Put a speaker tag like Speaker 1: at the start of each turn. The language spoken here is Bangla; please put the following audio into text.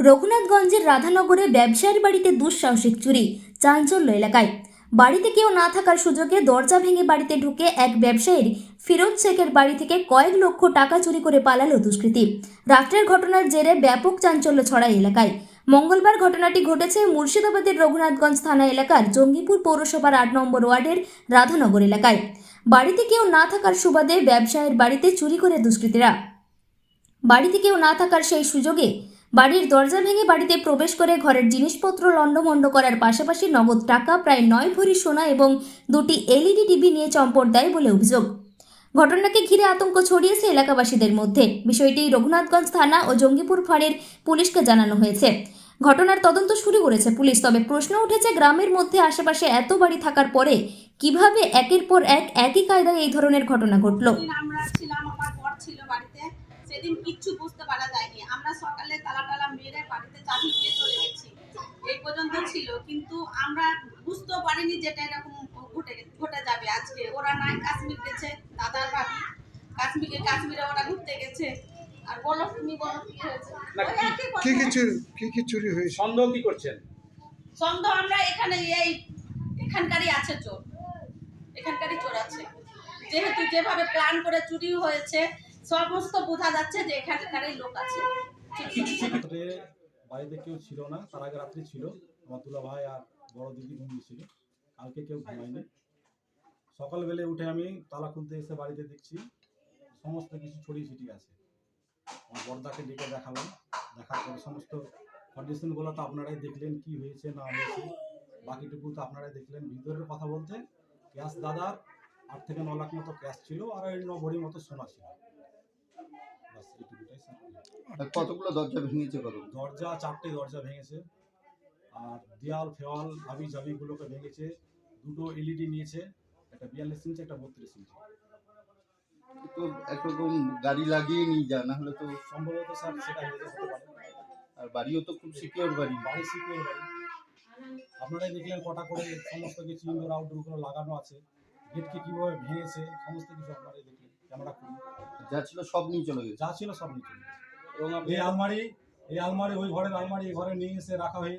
Speaker 1: রঘুনাথগঞ্জের রাধানগরে ব্যবসায়ীর বাড়িতে দুঃসাহসিক চুরি, চাঞ্চল্য এলাকায়। বাড়িতে কেউ না থাকার সুযোগে দরজা ভেঙে বাড়িতে ঢুকে এক ব্যবসায়ীর ফিরোজ শেখের বাড়ি থেকে কয়েক লক্ষ টাকা চুরি করে পালালো দুষ্কৃতী। রাত্রের ঘটনার জেরে ব্যাপক চাঞ্চল্য ছড়ায় এলাকায়। মঙ্গলবার ঘটনাটি ঘটেছে মুর্শিদাবাদের রঘুনাথগঞ্জ থানা এলাকার জঙ্গিপুর পৌরসভার আট নম্বর ওয়ার্ডের রাধানগর এলাকায়। বাড়িতে কেউ না থাকার সুবাদে ব্যবসায়ীর বাড়িতে চুরি করে দুষ্কৃতীরা। বাড়িতে কেউ না থাকার সেই সুযোগে বাড়ির দরজা ভেঙে বাড়িতে প্রবেশ করে ঘরের জিনিসপত্র লণ্ডভণ্ড করার পাশাপাশি নগদ টাকা, প্রায় নয় ভরি সোনা এবং দুটি এলইডি টিভি নিয়ে চম্পট দেয় বলে অভিযোগ। ঘটনাকে ঘিরে আতঙ্ক ছড়িয়েছে এলাকাবাসীদের মধ্যে। বিষয়টি রঘুনাথগঞ্জ থানা ও জঙ্গিপুর ফাঁড়ির পুলিশকে জানানো হয়েছে। ঘটনার তদন্ত শুরু করেছে পুলিশ, তবে প্রশ্ন উঠেছে গ্রামের মধ্যে আশেপাশে এত বাড়ি থাকার পরে কীভাবে একের পর এক একই কায়দায় এই ধরনের ঘটনা ঘটলো
Speaker 2: সেদিন আমরা ছিলাম আমার বর ছিল বাড়িতে সেদিন কিচ্ছু বুঝতে পারা যায়নি। আমরা সকালে তালা টালা মেরে বাড়িতে চাবি দিয়ে চলে গেছি। এই পর্যন্ত ছিল কিন্তু আমরা বুঝতেও পারিনি যেটা এরকম ঘটে ঘটে যাবে আজকে। ওরা নাই কাশ্মীর গেছে দাদার ভাবি কাশ্মীরে কাশ্মীরে ওরা ঘুরতে গেছে। আর বলো তুমি বলো কি হয়েছে?
Speaker 3: কি-
Speaker 4: কি কি চুরি কি কি চুরি হয়েছে?
Speaker 3: সন্দেহ কি করছেন?
Speaker 2: সন্দেহ আমরা এখানে এই এখানকারই আছে চোর। এখানকারই চোর আছে। যেহেতু যেভাবে প্ল্যান করে চুরি হয়েছে সমস্ত বোঝা যাচ্ছে যে এখানকারই লোক আছে।
Speaker 5: বাড়িতে কেউ ছিল না, তার আগে রাত্রে ছিল। আমার দুলা ভাই আর বড় দিদি ঘুমিয়েছিল কালকে কেউ ঘুমায়নি। সকালবেলা উঠে আমি তালা খুলতে এসে বাড়িতে দেখছি, সমস্ত কিছু ছড়িয়ে ছিটিয়ে আছে। আমার বর্দাকে ডেকে দেখালাম। দেখার পরে সমস্ত কন্ডিশনগুলো তো আপনারাই দেখলেন, কি হয়েছে, না হয়েছে। বাকিটুকু তো আপনারাই দেখলেন। ভিতরের কথা বলতে ক্যাশ দাদার আট থেকে ন লাখ মতো ক্যাশ ছিল, আর ওই ন ভরির মতো সোনা ছিল।
Speaker 6: কতগুলো দরজা ভেঙেছে কত
Speaker 5: দরজা চারটে দরজা ভেঙেছে। আর দেয়াল ফেওয়াল হাবি জাবিগুলোকে ভেঙেছে। দুটো এলইডি নিয়েছে একটা বিয়াল্লিশ ইঞ্চি একটা বত্রিশ ইঞ্চি
Speaker 6: তো একরকম গাড়ি লাগিয়ে নিয়ে যা না হলে তো
Speaker 5: সম্ভবত স্যার সেটা হয়ে যেতে পারে।
Speaker 6: আর বাড়িও তো খুব সিকিওর বাড়ি।
Speaker 5: বাড়ি সিকিউর বাড়ি। আপনারাই দেখলেন কটা করে সমস্ত কিছু ইনডোর আউটডোরগুলো লাগানো আছে। গেটকে কীভাবে ভেঙেছে সমস্ত কিছু আপনারাই দেখলেন। ক্যামেরা খুলে
Speaker 6: যা ছিল সব নিয়ে চলে গেছে।
Speaker 5: যা ছিল সব নিয়ে চলে এবং এই আলমারি এই আলমারি ওই ঘরের আলমারি এই ঘরে নিয়ে এসে রাখা হয়ে